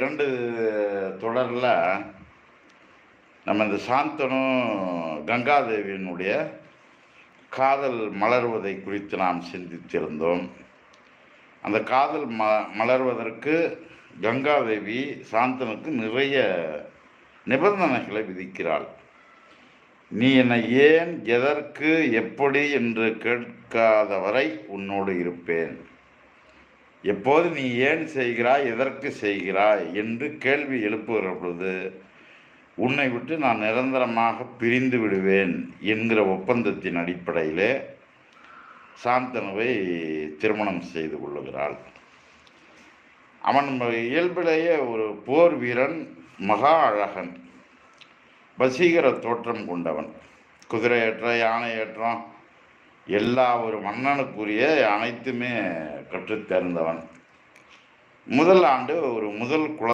இரண்டு தொடரில் நம்ம இந்த சாந்தனும் கங்காதேவியினுடைய காதல் மலர்வதை குறித்து நாம் சிந்தித்திருந்தோம். அந்த காதல் ம மலர்வதற்கு கங்காதேவி சாந்தனுக்கு நிறைய நிபந்தனைகளை விதிக்கிறாள். நீ என்னை ஏன் எதற்கு எப்படி என்று கேட்காத வரை உன்னோடு இருப்பேன். எப்போது நீ ஏன் செய்கிறாய் எதற்கு செய்கிறாய் என்று கேள்வி எழுப்புகிற பொழுது உன்னை விட்டு நான் நிரந்தரமாக பிரிந்து விடுவேன் என்கிற ஒப்பந்தத்தின் அடிப்படையிலே சாந்தனுவை திருமணம் செய்து கொள்ளுகிறாள். அவன் இயல்பிலேயே ஒரு போர் வீரன் மகா அழகன் வசீகர தோற்றம் கொண்டவன். குதிரை ஏற்றம் யானை ஏற்றம் எல்லா ஒரு மன்னனுக்குரிய அனைத்துமே கற்றுத் தேர்ந்தவன் முதல் ஆண்டு ஒரு முதல் குழந்தை